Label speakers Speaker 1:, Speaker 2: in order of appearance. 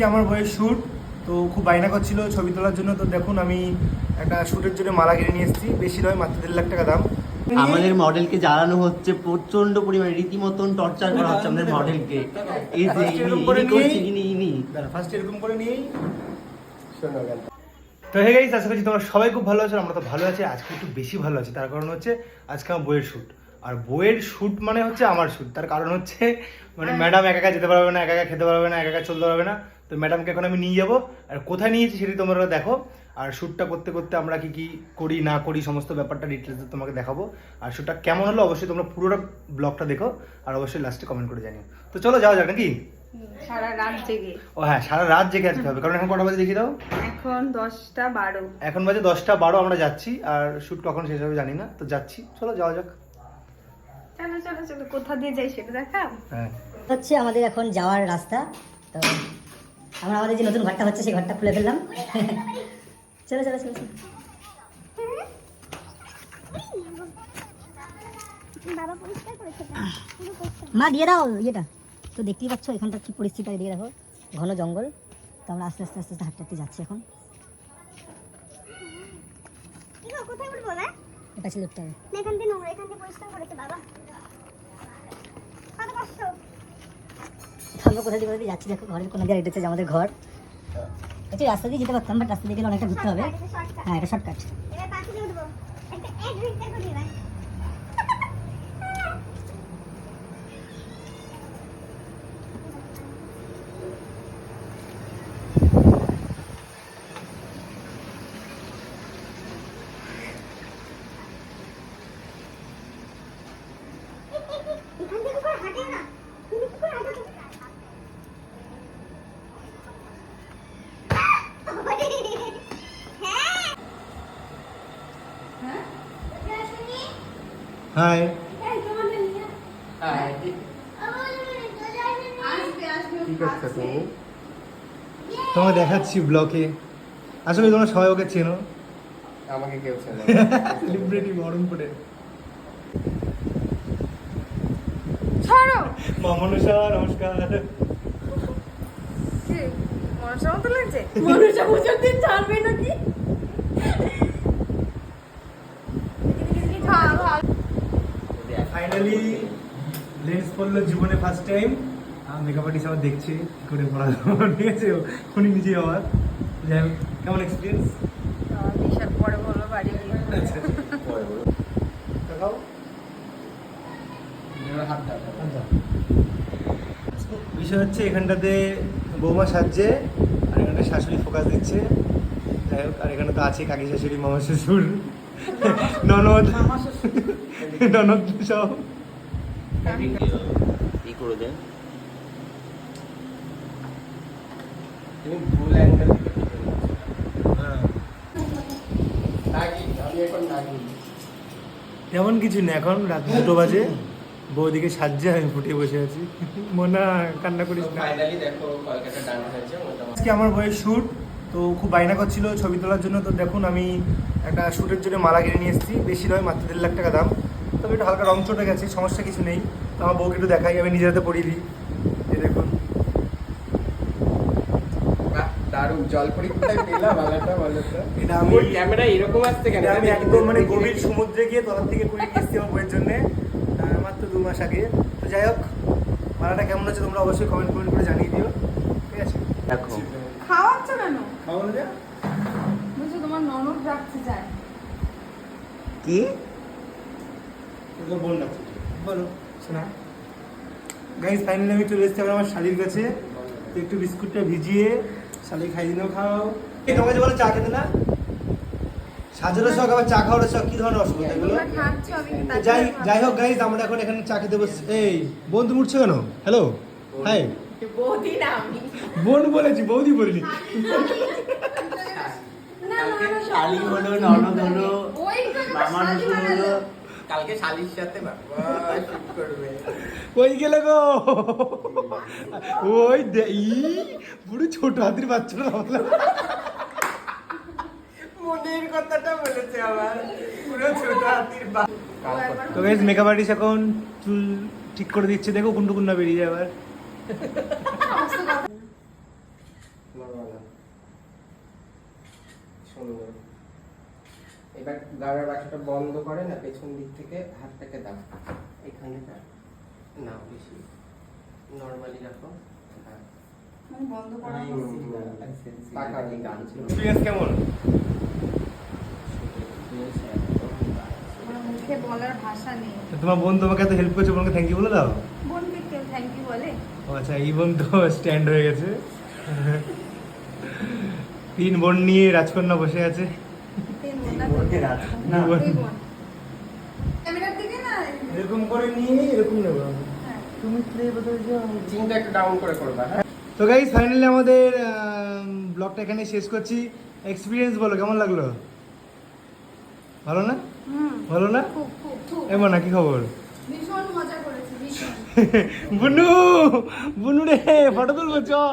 Speaker 1: আজকে আমার বইয়ের শ্যুট তো খুব বায়না করছিল ছবি তোলার জন্য। তো দেখুন আমি একটা শ্যুটের জন্য মালা কিনে নিয়ে এসেছি। বেশি নয় মাত্র দেড় লাখ টাকা দাম।
Speaker 2: আমাদের মডেলকে জ্বালানো হচ্ছে প্রচণ্ড পরিমাণে রীতিমতন টর্চার করা হচ্ছে আমাদের মডেলকে এই যে ইনি ইনি
Speaker 1: ফার্স্ট এরকম করে নিয়েই তো হে গাইস আশা করছি তোমরা সবাই খুব ভালো আছো আমরা তো ভালো আছি আজকে একটু বেশি ভালো আছি। তার কারণ হচ্ছে আজকে আমার বইয়ের শ্যুট আর বইয়ের শ্যুট মানে হচ্ছে আমার শ্যুট তার কারণ হচ্ছে মানে ম্যাডাম একা একা যেতে পারবে না একা একা খেতে পারবে না একা একা চলতে পারবে না। তো ম্যাডামকে এখন আমি নিয়ে যাব। আর কোথায় নিয়েছি সেটি তোমরা দেখো। আর শ্যুটটা করতে করতে আমরা কি কি করি না করি সমস্ত ব্যাপারটা ডিটেলস তোমাকে দেখাবো। আর শ্যুটটা কেমন হলো অবশ্যই তোমরা পুরোটা ব্লগটা দেখো। আর অবশ্যই লাস্টে কমেন্ট করে জানিও। তো চলো যাওয়া যাক নাকি?
Speaker 3: সারা রাত জেগে।
Speaker 1: ও হ্যাঁ সারা রাত জেগে আসতে হবে। কারণ এখন কটা বাজে দেখি দাও?
Speaker 3: এখন দশটা বারো।
Speaker 1: এখন বাজে দশটা বারো আমরা যাচ্ছি। আর শ্যুট কখন শেষ হবে জানি না তো যাচ্ছি। চলো যাওয়া যাক।
Speaker 3: চলো চলো চলো কোথা দিয়ে যাই সেটা দেখা
Speaker 1: হ্যাঁ।
Speaker 4: হচ্ছে আমাদের এখন যাওয়ার রাস্তা। তো আমরা আমাদের যে নতুন ঘরটা হচ্ছে সেই ঘরটা খুলে ফেললাম চলো চলো চলো। মা দিয়ে দাও ইয়েটা তো দেখতেই পাচ্ছ এখানটার কি পরিস্থিতি দিয়ে দেখো ঘন জঙ্গল তো আমরা আস্তে আস্তে আস্তে আস্তে হাঁটতে হাঁটতে যাচ্ছি এখন? এটা ছিল
Speaker 5: এখান নোংরা, এখান দিয়ে পরিষ্কার করেছে বাবা। কত কষ্ট।
Speaker 4: আমরা কোথায় দিয়ে যাচ্ছি দেখো ঘরের কোনো জায়গায় এটা আমাদের ঘর। একটু রাস্তা দিয়ে যেতে পারতাম বাট রাস্তা দিয়ে গেলে অনেকটা ঘুরতে হবে। হ্যাঁ এটা শর্টকাট
Speaker 5: এবার পাঁচিলে উঠবো। একটা adventure করি এবার। এখান থেকে করে হাঁটে না তুমি কি করে হাঁটো তুমি? হ্যাঁ হ্যাঁ শুনি
Speaker 1: হাই তোমাকে দেখাচ্ছি ব্লকে আসলে তোমরা সবাই ওকে চেনো?
Speaker 6: আমাকে কেউ চেনে
Speaker 1: সেলিব্রিটি বহরমপুরে
Speaker 3: ছাড়ো!
Speaker 1: মা মনুষা নমস্কার।
Speaker 3: মনসার মতো লাগছে? মনসা পুজোর দিন ছাড়বে নাকি?
Speaker 1: ফাইনালি লেন্স পড়ল জীবনে ফার্স্ট টাইম আর মেকআপ আর্টিস্ট আমার দেখছে কি করে পড়া ঠিক আছে উনি নিজেই আমার যাই হোক কেমন এক্সপিরিয়েন্স
Speaker 3: বিশাল পরে বলব বাড়ি গিয়ে।
Speaker 1: আচ্ছা আচ্ছা। বিষয় হচ্ছে এখানটাতে বৌমা সাজছে আর এখানটা শাশুড়ি ফোকাস দিচ্ছে। যাই হোক আর এখানে তো আছে কাকি শাশুড়ি মামা শ্বশুর। ননদ। ননদ সব
Speaker 2: ই করে দেন
Speaker 6: তুমি ভুল অ্যাঙ্গেল নাগি
Speaker 1: তেমন কিছু নেই এখন রাত দুটো বাজে। বৌদিকে সাজছে আমি ফুটে বসে আছি। মোনা কান্না করিস না। আজকে আমার বইয়ের শ্যুট তো খুব বায়না করছিল ছবি তোলার জন্য। তো দেখুন আমি একটা শ্যুটের জন্য মালা কিনে নিয়ে এসেছি। বেশি নয় মাত্র দেড় লাখ টাকা দাম। তবে একটু হালকা রং চটে গেছে সমস্যা কিছু নেই। তো আমার বউকে একটু দেখাই আমি নিজের হাতে পরিয়ে দিই। এই দেখুন।
Speaker 6: দারুণ। জল পরীক্ষায় পেলাম আলাদা বলো
Speaker 1: এটা আমি
Speaker 6: ক্যামেরা এরকম আসছে কেন?
Speaker 1: আমি একদম মানে গভীর সমুদ্রে গিয়ে তলার থেকে এসেছি আমার বইয়ের জন্য। মাত্র দু মাস আগে। তো যাই হোক মালাটা কেমন হচ্ছে তোমরা অবশ্যই কমেন্ট কমেন্ট করে জানিয়ে দিও। ঠিক আছে?
Speaker 2: দেখো।
Speaker 3: খাওয়াচ্ছ কেন?
Speaker 1: খাওয়ানো যায়
Speaker 3: বুঝছ তোমার ননদ রাখতে চায়।
Speaker 2: কি?
Speaker 1: তোকে বল না। বলো শোনা। গাইজ ফাইনালি আমি চলে এসেছি আমার শালির কাছে। তো একটু বিস্কুটটা ভিজিয়ে শালি খাই দিলেও খাও। তোমাকে বলো চা খেতে না? সাজানো শখ আবার চা খাওয়ার শখ কি ধরনের অসুবিধা এগুলো যাই যাই হোক গাইজ আমরা এখন এখানে চা খেতে বসছি। এই বন্ধু উঠছে কেন? হ্যালো হাই
Speaker 3: বৌদি না আমি।
Speaker 1: বোন বলেছি বৌদি বলিনি।
Speaker 2: শালি। হলো ননদ হলো মামা হলো।
Speaker 6: কালকে শালির সাথে করবে।
Speaker 1: ওই গেলে গো? ওই ই পুরো ছোট হাতির বাচ্চাটা ভাবলাম
Speaker 6: মনের কথাটা বলেছে আবার পুরো ছোট হাতির
Speaker 1: তো মেকআপ আর্টিস্ট এখন চুল ঠিক করে দিচ্ছে দেখো কুন্টু কুন্না বেরিয়ে যায় আবার।
Speaker 6: সুন্দর এবার গাড়ার বাক্সটা বন্ধ করে না পেছন দিক থেকে হাতটাকে দাও। এখানটা না বেশি। নর্মালি রাখো। হ্যাঁ।
Speaker 3: মানে বন্ধ করা
Speaker 6: টাকা দিয়ে গান ছিল।
Speaker 1: এক্সপিরিয়েন্স কেমন?
Speaker 3: বলার ভাষা নেই।
Speaker 1: তোমার বোন তোমাকে এত হেল্প করছে বোনকে থ্যাংক ইউ বলে দাও।
Speaker 3: বোনকে কেউ থ্যাংক ইউ বলে।
Speaker 1: ও আচ্ছা এই বোন তো স্ট্যান্ড হয়ে গেছে। তিন বোন নিয়ে রাজকন্যা বসে আছে। এরকম করে নিয়ে এরকম নেব
Speaker 3: হ্যাঁ
Speaker 1: তুমি
Speaker 6: চিনটা একটু ডাউন করে করবা হ্যাঁ?
Speaker 1: তো গাইস ফাইনালি আমাদের ব্লগটা এখানে শেষ করছি। এক্সপিরিয়েন্স বলো কেমন লাগল? ভালো না? ভালো না?
Speaker 3: খুব খুব খুব।
Speaker 1: এমন না কি খবর বুনু! বুনু রে ফটো তুলবো চল।